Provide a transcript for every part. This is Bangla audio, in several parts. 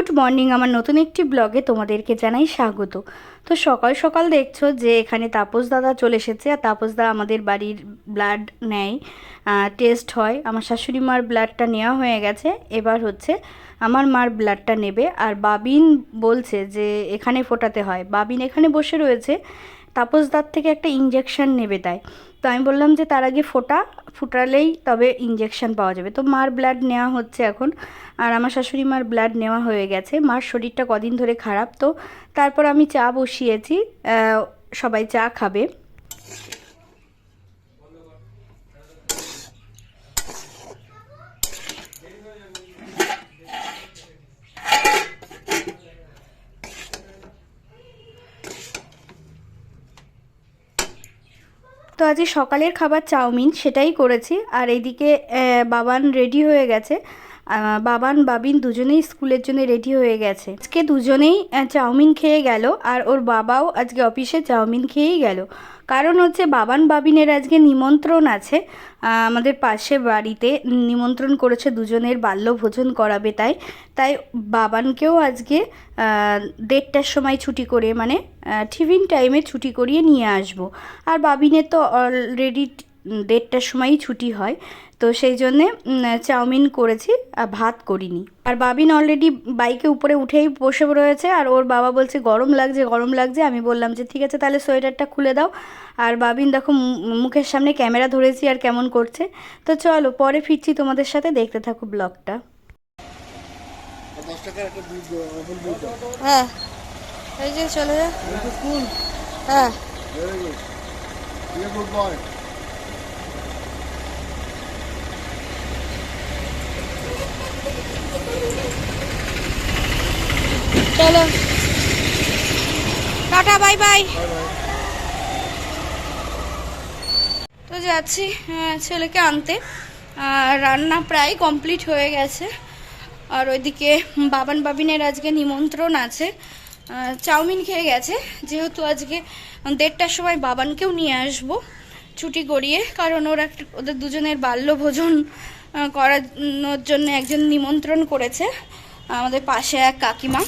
Good morning. আমার নতুন একটি ব্লগে তোমাদেরকে জানাই স্বাগত। তো সকাল সকাল দেখছ যে এখানে তাপস দাদা চলে এসেছে, আর তাপস দা আমাদের বাড়ির ব্লাড নেয় টেস্ট হয়। আমার শাশুড়ি মার ব্লাডটা নেওয়া হয়ে গেছে। এবার হচ্ছে আমার মার ব্লাডটা নেবে। আর বাবিন বলছে যে এখানে ফোটাতে হয়। বাবিন এখানে বসে রয়েছে। তাপস দার থেকে একটা ইঞ্জেকশন নেবে তাই। তো আমি বললাম যে তার আগে ফোটা, ফুটালেই তবে ইঞ্জেকশন পাওয়া যাবে। তো মার ব্লাড নেওয়া হচ্ছে এখন, আর আমার শাশুড়ি মার ব্লাড নেওয়া হয়ে গেছে। মার শরীরটা কদিন ধরে খারাপ, তো তারপর আমি চা বসিয়েছি সবাই চা খাবে। তো আজকে সকালের খাবার চাউমিন, সেটাই করেছি। আর এদিকে বাবান রেডি হয়ে গেছে। বাবান, বাবিন দুজনেই স্কুলের জন্য রেডি হয়ে গেছে। আজকে দুজনেই চাউমিন খেয়ে গেল। আর ওর বাবাও আজকে অফিসে চাউমিন খেয়েই গেল। কারণ হচ্ছে বাবান বাবিনের আজকে নিমন্ত্রণ আছে। আমাদের পাশে বাড়িতে নিমন্ত্রণ করেছে দুজনের বাল্য ভোজন করাবে তাই। তাই বাবানকেও আজকে দেড়টার সময় ছুটি করে মানে টিফিন টাইমে ছুটি করিয়ে নিয়ে আসব। আর বাবিনের তো অলরেডি দেড়টার সময়ই ছুটি হয়। তো সেই জন্যে চাউমিন করেছি আর ভাত করিনি। আর বাবিন অলরেডি বাইকে উপরে উঠেই বসে রয়েছে আর ওর বাবা বলছে গরম লাগছে গরম লাগছে। আমি বললাম যে ঠিক আছে তাহলে সোয়েটারটা খুলে দাও। আর বাবিন দেখো মুখের সামনে ক্যামেরা ধরেছি আর কেমন করছে। তো চলো পরে ফিরছি তোমাদের সাথে দেখতে থাকো ব্লগটা। হ্যাঁ এই যে চলে যা। হ্যাঁ very good be good boy চলো। Tata, bye bye. তো যাচ্ছি ছেলেকে আনতে। রান্না প্রায় কমপ্লিট হয়ে গেছে। আর ওইদিকে বাবান বাবিনের আজকে নিমন্ত্রণ আছে। চাউমিন খেয়ে গেছে। যেহেতু আজকে দেড়টার সময় বাবানকেও নিয়ে আসব। ছুটি করিয়ে কারণ ওরা একটা- ওদের দুজনের বাল্যভোজন করানোর জন্য একজন নিমন্ত্রণ করেছে আমাদের পাশে এক কাকিমা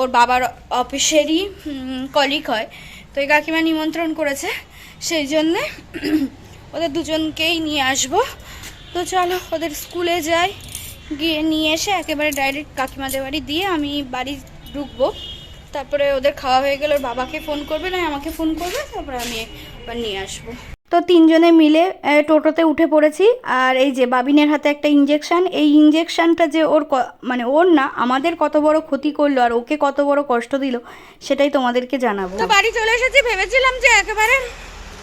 ওর বাবার অফিসেরই কলিক হয়। তো এই কাকিমা নিমন্ত্রণ করেছে, সেই জন্যে ওদের দুজনকেই নিয়ে আসব। তো চলো, ওদের স্কুলে যাই, গিয়ে নিয়ে এসে একেবারে ডাইরেক্ট কাকিমাদের বাড়ি দিয়ে আমি বাড়ি ঢুকবো। তারপরে ওদের খাওয়া হয়ে গেলে ওর বাবাকে ফোন করবে না আমাকে ফোন করবে, তারপরে আমি এবার নিয়ে আসব। তো তিনজনে মিলে টোটোতে উঠে পড়েছি। আর এই যে বাবিনের হাতে একটা ইঞ্জেকশান এই ইঞ্জেকশানটা যে ওর মানে ওর না, আমাদের কত বড় ক্ষতি করল আর ওকে কত বড় কষ্ট দিল, সেটাই তোমাদেরকে জানাব। তো বাড়ি চলে এসেছি, ভেবেছিলাম যে একেবারে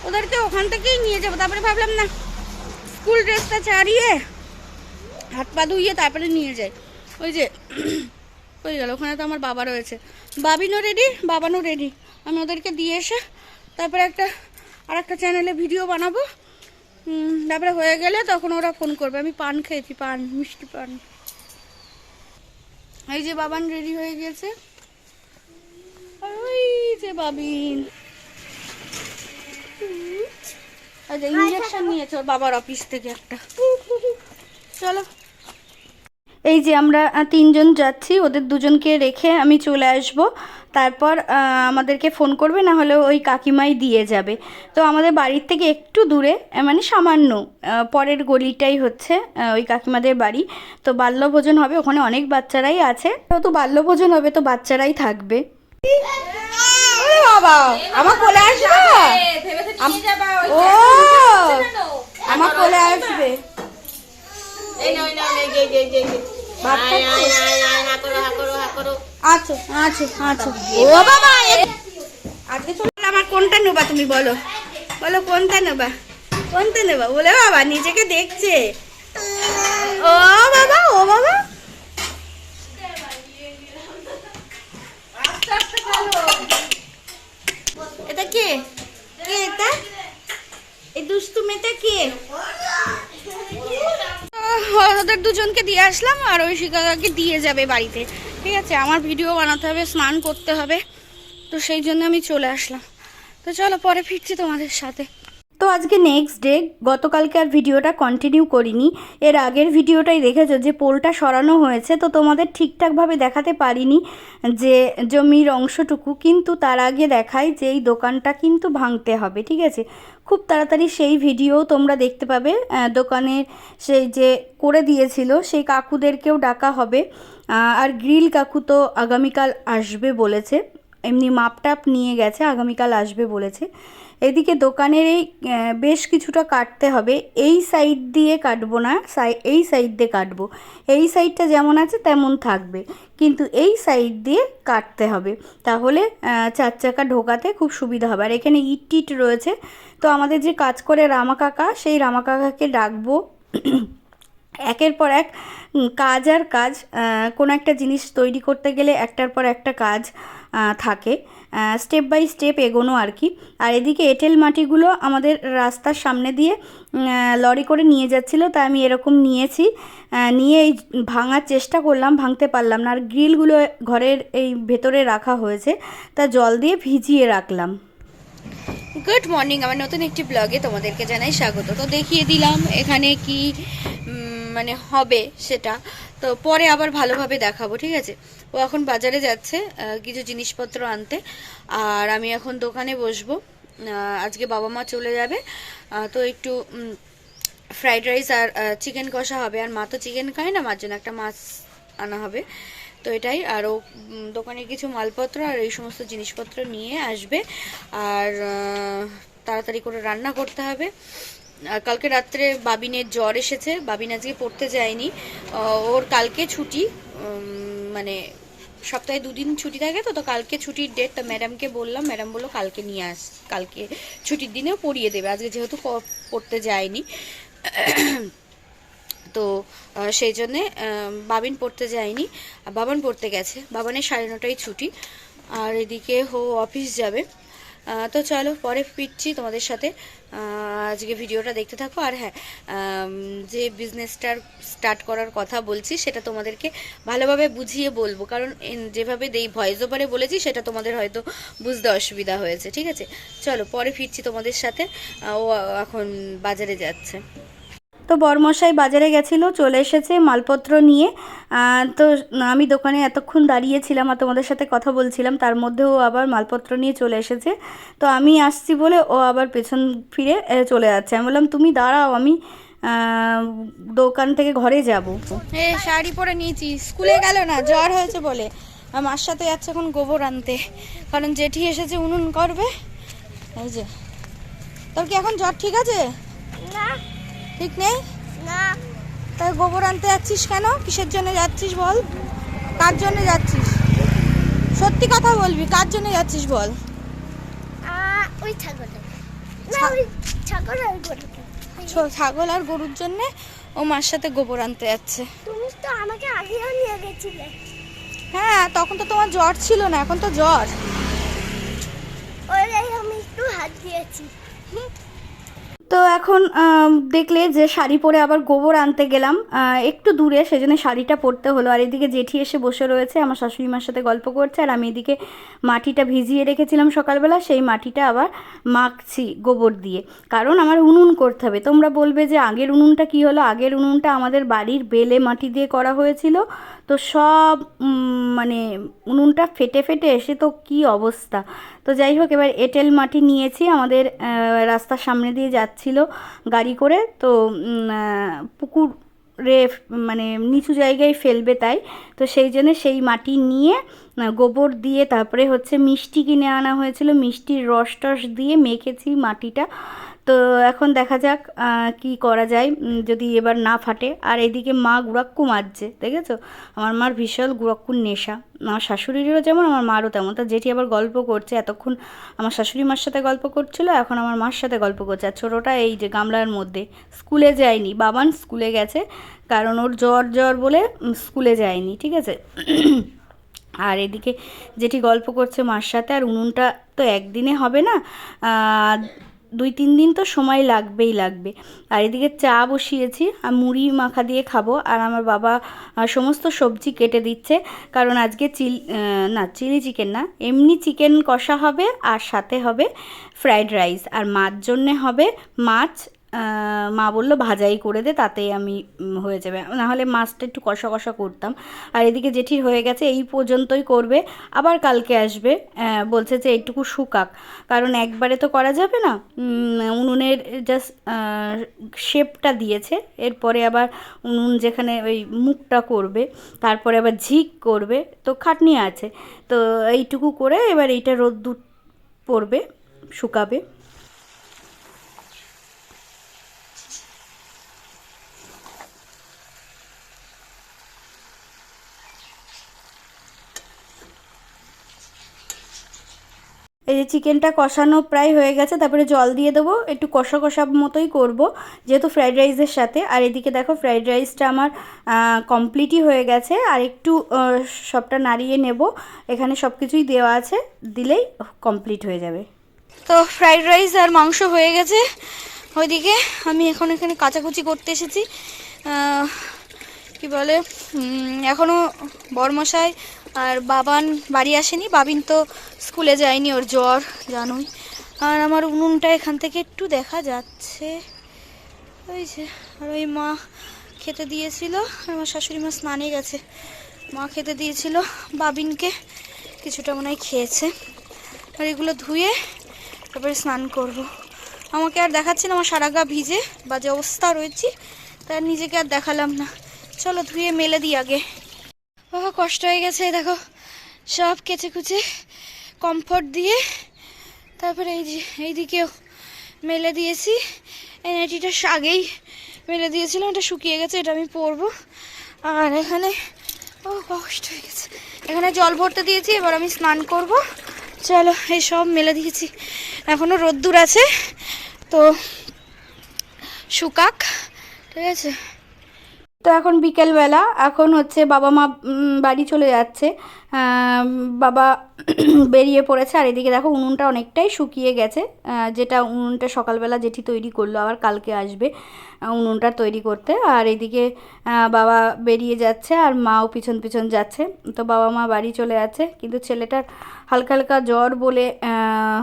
ওদেরকে ওখান থেকেই নিয়ে যাব, তারপরে ভাবলাম না, স্কুল ড্রেসটা ছাড়িয়ে হাত পা ধুইয়ে তারপরে নিয়ে যাই। ওই যে, হয়ে গেল, ওখানে তো আমার বাবা রয়েছে। বাবিনও রেডি বাবানও রেডি আমি ওদেরকে দিয়ে এসে তারপরে একটা আর একটা চ্যানেলে ভিডিও বানাবো। তারপরে হয়ে গেলে তখন ওরা ফোন করবে। আমি পান খেয়েছি পান মিষ্টি পান। এই যে বাবান রেডি হয়ে গেছে। ওই যে বাবিন। আচ্ছা ইঞ্জেকশন নিয়েছে ওর বাবার অফিস থেকে একটা। চলো। এই যে আমরা তিনজন যাচ্ছি ওদের দুজনকে রেখে আমি চলে আসব। তারপর আমাদেরকে ফোন করবে না হলে ওই কাকিমাই দিয়ে যাবে। তো আমাদের বাড়ির থেকে একটু দূরে মানে সামান্য পরের গলিটাই হচ্ছে ওই কাকিমাদের বাড়ি। তো বাল্যভোজন হবে ওখানে অনেক বাচ্চারাই আছে। তো বাল্যভোজন হবে তো বাচ্চারাই থাকবে। বাবা আমার কোলে আসবে? ও আমার কোলে আসবে। খাচ্ছে? আচ্ছা আচ্ছা আচ্ছা ও বাবা আজকে চলে আমার কোনটা নেবা তুমি বলো? বলো কোনটা নেবা? কোনটা নেবা? বলে বাবা, নিজেকে দেখছে। ও বাবা ও বাবা। এটা কে? কে এটা? এই দুষ্টু মেয়েটা কে? ওদের দুজনকে দিয়ে আসলাম আর ওই শিকাকে দিয়ে যাবে বাড়িতে। ঠিক আছে, আমার ভিডিও বানাতে হবে, স্নান করতে হবে। তো সেই জন্য আমি চলে আসলাম। তো চলো, পরে ফিরছি তোমাদের সাথে। তো আজকে নেক্সট ডে গতকালকে আর ভিডিওটা কন্টিনিউ করিনি। এর আগের ভিডিওটাই দেখেছ যে পোলটা সরানো হয়েছে। তো তোমাদের ঠিকঠাকভাবে দেখাতে পারিনি যে জমির অংশটুকু, কিন্তু তার আগে দেখাই যে এই দোকানটা কিন্তু ভাঙতে হবে, ঠিক আছে? খুব তাড়াতাড়ি সেই ভিডিও তোমরা দেখতে পাবে। দোকানের সেই যে করে দিয়েছিল, সেই কাকুদেরকেও ডাকা হবে। আর গ্রিল কাকু তো আগামীকাল আসবে বলেছে। এমনি মাপটাপ নিয়ে গেছে, আগামীকাল আসবে বলেছে। এদিকে দোকানের এই বেশ কিছুটা কাটতে হবে। এই সাইড দিয়ে কাটবো না এই সাইড দিয়ে কাটবো। এই সাইডটা যেমন আছে তেমন থাকবে। কিন্তু এই সাইড দিয়ে কাটতে হবে। তাহলে চার চাকা ঢোকাতে খুব সুবিধা হবে। আর এখানে ইট টিট রয়েছে। তো আমাদের যে কাজ করে রামা কাকা, সেই রামা কাকাকে ডাকবো। একের পর এক কাজ আর কাজ কোনো একটা জিনিস তৈরি করতে গেলে একটার পর একটা কাজ থাকে। স্টেপ বাই স্টেপ এগোনো আর কি। আর এদিকে এঁটেল মাটিগুলো আমাদের রাস্তার সামনে দিয়ে লরি করে নিয়ে যাচ্ছিল, তাই আমি এরকম নিয়েছি। নিয়ে এই ভাঙার চেষ্টা করলাম, ভাঙতে পারলাম না। আর গ্রিলগুলো ঘরের এই ভেতরে রাখা হয়েছে, তা জল দিয়ে ভিজিয়ে রাখলাম। গুড মর্নিং আমার নতুন একটি ব্লগে তোমাদেরকে জানাই স্বাগত। তো দেখিয়ে দিলাম এখানে কি মানে হবে সেটা। তো পরে আবার ভালোভাবে দেখাবো, ঠিক আছে? ও এখন বাজারে যাচ্ছে কিছু জিনিসপত্র আনতে। আর আমি এখন দোকানে বসবো। আজকে বাবা মা চলে যাবে। তো একটু ফ্রাইড রাইস আর চিকেন কষা হবে। আর মা তো চিকেন খায় না, মার জন্য একটা মাছ আনা হবে। তো এটাই। আর ও দোকানে কিছু মালপত্র আর এই সমস্ত জিনিসপত্র নিয়ে আসবে। আর তাড়াতাড়ি করে রান্না করতে হবে। আর কালকে রাত্রে বাবিনের জ্বর এসেছে। বাবিন আজকে পড়তে যায়নি। ওর কালকে ছুটি। মানে সপ্তাহে দুদিন ছুটি থাকে তো তো কালকে ছুটির ডেট তো ম্যাডামকে বললাম ম্যাডাম বলল কালকে নিয়ে আস, কালকে ছুটির দিনেও পড়িয়ে দেবে, আজকে যেহেতু পড়তে যায়নি। তো সেই জন্যে বাবিন পড়তে যায়নি বাবান পড়তে গেছে, বাবানের সাড়ে নটায় ছুটি, আর এদিকে হো অফিস যাবে। তো চলো, পরে ফিরছি তোমাদের সাথে। আজকে ভিডিওটা দেখতে থাকো। আর হ্যাঁ যে বিজনেসটার স্টার্ট করার কথা বলছি, সেটা তোমাদেরকে ভালোভাবে বুঝিয়ে বলব। কারণ যেভাবে দেই ভয়েস ওভারে বলেছি, সেটা তোমাদের হয়তো বুঝতে অসুবিধা হয়েছে, ঠিক আছে? চলো, পরে ফিরছি তোমাদের সাথে। ও এখন বাজারে যাচ্ছে। তো বরমশাই বাজারে গেছিল, চলে এসেছে মালপত্র নিয়ে। তো আমি দোকানে এতক্ষণ দাঁড়িয়েছিলাম আর তোমাদের সাথে কথা বলছিলাম, তার মধ্যে ও আবার মালপত্র নিয়ে চলে এসেছে। তো আমি আসছি বলে ও আবার পেছন ফিরে চলে যাচ্ছে। আমি বললাম, তুমি দাঁড়াও, আমি দোকান থেকে ঘরে যাব। এ, শাড়ি পরে নিয়েছি। স্কুলে গেল না, জ্বর হয়েছে বলে। আমার সাথে যাচ্ছে এখন গোবর আনতে। কারণ জেঠি এসেছে, উনুন করবে। এই যে। তোর কি এখন জ্বর ঠিক আছে? ঠিক নেই? না। তাই গোবর আনতে যাচ্ছিস কেন? কিসের জন্য যাচ্ছিস বল? কার জন্য যাচ্ছিস? সত্যি কথা বলবি কার জন্য যাচ্ছিস বল? ওই ছাগল না ওই ছাগল আর গরু ছাগল আর গরুর জন্যে ও মার সাথে গোবর আনতে যাচ্ছে। তুমি তো আমাকে আগেও নিয়ে গেছিলে। হ্যাঁ তখন তো তোমার জ্বর ছিল না এখন তো জ্বর। ওই আমি একটু হাত দিয়েছি। তো এখন দেখলে যে শাড়ি পরে আবার গোবর আনতে গেলাম একটু দূরে, সেজন্য শাড়িটা পরতে হলো। আর এদিকে জেঠি এসে বসে রয়েছে, আমার শাশুড়ি মার সাথে গল্প করছে, আর আমি এদিকে মাটিটা ভিজিয়ে রেখেছিলাম সকালবেলা, সেই মাটিটা আবার মাখছি গোবর দিয়ে। কারণ আমার উনুন করতে হবে। তোমরা বলবে যে আগের উনুনটা কি হলো? আগের উনুনটা আমাদের বাড়ির বেলে মাটি দিয়ে করা হয়েছিল। তো সব মানে উনুনটা ফেটে ফেটে এসে তো কি অবস্থা। তো যাই হোক, এবার এঁটেল মাটি নিয়েছি, আমাদের রাস্তার সামনে দিয়ে যাচ্ছিল গাড়ি করে। তো পুকুরে মানে নিচু জায়গায় ফেলবে তাই। তো সেই জন্য সেই মাটি নিয়ে গোবর দিয়ে, তারপরে হচ্ছে মিষ্টি কিনে আনা হয়েছিল। মিষ্টির রস টস দিয়ে মেখেছি মাটিটা। তো এখন দেখা যাক কি করা যায় যদি এবার না ফাটে। আর এদিকে মা গুড়াক্কু মারছে, দেখেছ? আমার মার বিশাল গুড়াক্কুর নেশা। আমার শাশুড়িরও যেমন, আমার মারও তেমন। তা যেটি আবার গল্প করছে, এতক্ষণ আমার শাশুড়ি মার সাথে গল্প করছিল, এখন আমার মার সাথে গল্প করছে। আর ছোটোটা এই যে গামলার মধ্যে, স্কুলে যায়নি। বাবান স্কুলে গেছে, কারণ ওর জ্বর জ্বর বলে স্কুলে যায়নি, ঠিক আছে? আর এদিকে যেটি গল্প করছে মার সাথে, আর উনুনটা তো একদিনে হবে না। দুই, তিন দিন তো সময় লাগবেই লাগবে। আর এদিকে চা বসিয়েছি, আর মুড়ি মাখা দিয়ে খাব, আর আমার বাবা সমস্ত সবজি কেটে দিচ্ছে। কারণ আজকে চিল না, চিলি চিকেন না, এমনি চিকেন কষা হবে, আর সাথে হবে ফ্রাইড রাইস। আর মার জন্যে হবে মাছ মা বলল, ভাজাই করে দে, তাতেই আমি হয়ে যাবে। নাহলে মাছটা একটু কষা কষা করতাম। আর এদিকে জেঠির হয়ে গেছে, এই পর্যন্তই করবে। আবার কালকে আসবে বলছে যে এইটুকু শুকাক। কারণ একবারে তো করা যাবে না। উনুনের জাস্ট শেপটা দিয়েছে। এরপরে আবার উনুন যেখানে ওই মুখটা করবে, তারপরে আবার ঝিক করবে। তো খাটনি আছে। তো এইটুকু করে এবার এইটা রোদ্দুর পড়বে, শুকাবে। এই যে চিকেনটা কষানো প্রায় হয়ে গেছে, তারপরে জল দিয়ে দেবো, একটু কষা কষা মতোই করব, যেহেতু ফ্রাইড রাইসের সাথে। আর এদিকে দেখো ফ্রাইড রাইসটা আমার কমপ্লিটই হয়ে গেছে। আর একটু সবটা নাড়িয়ে নেব, এখানে সব কিছুই দেওয়া আছে, দিলেই কমপ্লিট হয়ে যাবে। তো ফ্রাইড রাইস আর মাংস হয়ে গেছে। ওইদিকে আমি এখন এখানে কাচাকুচি করতে এসেছি। কি বলে উম, এখনও বরমশাই আর বাবান বাড়ি আসেনি। বাবিন তো স্কুলে যায়নি ওর জ্বর জানোই। আর আমার উনুনটা এখান থেকে একটু দেখা যাচ্ছে। ওই যে আর ওই মা খেতে দিয়েছিল। আমার শাশুড়ি মা স্নানে গেছে। মা খেতে দিয়েছিল বাবিনকে। কিছুটা মনে হয় খেয়েছে। আর এগুলো ধুয়ে তারপরে স্নান করব। আমাকে আর দেখাচ্ছে না আমার সারা গা ভিজে বাজে অবস্থা রয়েছি। তাই নিজেকে আর দেখালাম না। চলো ধুয়ে মেলে দিই আগে। বাবা কষ্ট হয়ে গেছে দেখো। সব কেচে কুচে কমফর্ট দিয়ে তারপরে এই যে এইদিকেও মেলে দিয়েছি। এই নাইটিটা আগেই মেলে দিয়েছিলাম, এটা শুকিয়ে গেছে, এটা আমি পরবো। আর এখানে ও কষ্ট হয়ে গেছে। এখানে জল ভরতে দিয়েছি, এবার আমি স্নান করব। চলো, এই সব মেলে দিয়েছি। এখনও রোদ্দুর আছে, তো শুকাক, ঠিক আছে? তো এখন বিকেলবেলা এখন হচ্ছে বাবা মা বাড়ি চলে যাচ্ছে। বাবা বেরিয়ে পড়েছে আর এদিকে দেখো উনুনটা অনেকটাই শুকিয়ে গেছে। যেটা উনুনটা সকালবেলা যেটি তৈরি করল, আবার কালকে আসবে উনুনটা তৈরি করতে। আর এদিকে বাবা বেরিয়ে যাচ্ছে আর মাও পিছন পিছন যাচ্ছে। তো বাবা মা বাড়ি চলে যাচ্ছে কিন্তু ছেলেটার হালকা হালকা জ্বর বলে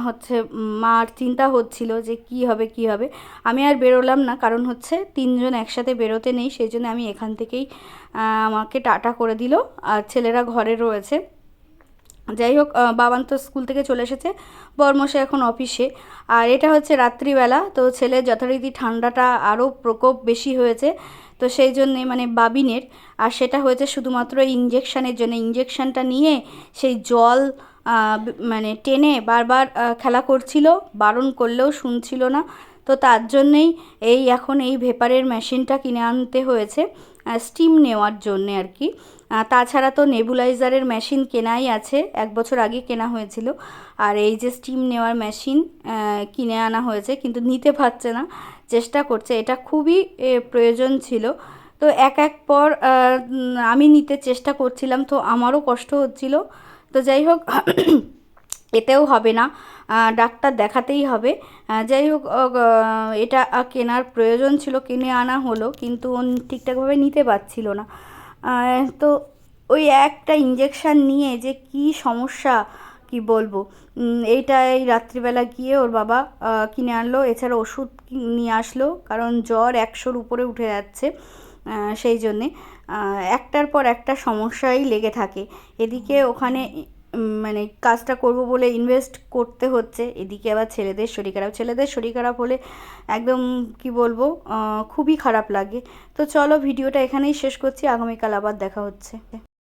হচ্ছে মার চিন্তা হচ্ছিল যে কি হবে কি হবে। আমি আর বেরোলাম না, কারণ হচ্ছে তিনজন একসাথে বেরোতে নেই, সেই জন্য আমি এখান থেকেই আমাকে টাটা করে দিল, আর ছেলেরা ঘরে রয়েছে। যাই হোক বাবান তো স্কুল থেকে চলে এসেছে, বর্মশাই এখন অফিসে। আর এটা হচ্ছে রাত্রিবেলা, তো ছেলে যথারীতি ঠান্ডাটা আরও প্রকোপ বেশি হয়েছে, তো সেই জন্যে মানে বাবিনের। আর সেটা হয়েছে শুধুমাত্র ইঞ্জেকশানের জন্য। ইঞ্জেকশানটা নিয়ে সেই জল মানে টেনে বারবার খেলা করছিল, বারণ করলেও শুনছিল না। তো তার জন্যেই এই এখন এই ভেপারের মেশিনটা কিনে আনতে হয়েছে। স্টিম নেওয়ার জন্যে আর কি। তাছাড়া তো নেবুলাইজারের মেশিন কেনাই আছে, এক বছর আগে কেনা হয়েছিল। আর এই যে স্টিম নেওয়ার মেশিন কিনে আনা হয়েছে, কিন্তু নিতে পারছে না, চেষ্টা করছে। এটা খুবই প্রয়োজন ছিল। তো এক এক পর আমি নিতে চেষ্টা করছিলাম, তো আমারও কষ্ট হচ্ছিল। তো যাই হোক, এতেও হবে না। ডাক্তার দেখাতেই হবে। যাই হোক এটা কেনার প্রয়োজন ছিল কিনে আনা হলো কিন্তু ও ঠিকঠাকভাবে নিতে পারছিল না। তো ওই একটা ইঞ্জেকশান নিয়ে যে কি সমস্যা কি বলব? এইটা এই রাত্রিবেলা গিয়ে ওর বাবা কিনে আনলো। এছাড়া ওষুধ নিয়ে আসলো কারণ জ্বর একশোর উপরে উঠে যাচ্ছে সেই জন্যে। একটার পর একটা সমস্যাই লেগে থাকে। এদিকে ওখানে মানে কাজটা করব বলে ইনভেস্ট করতে হচ্ছে। এদিকে আবার ছেলেদের শরীর খারাপ। ছেলেদের শরীর খারাপ হলে একদম কি বলব খুবই খারাপ লাগে। তো চলো ভিডিওটা এখানেই শেষ করছি। আগামীকাল আবার দেখা হচ্ছে।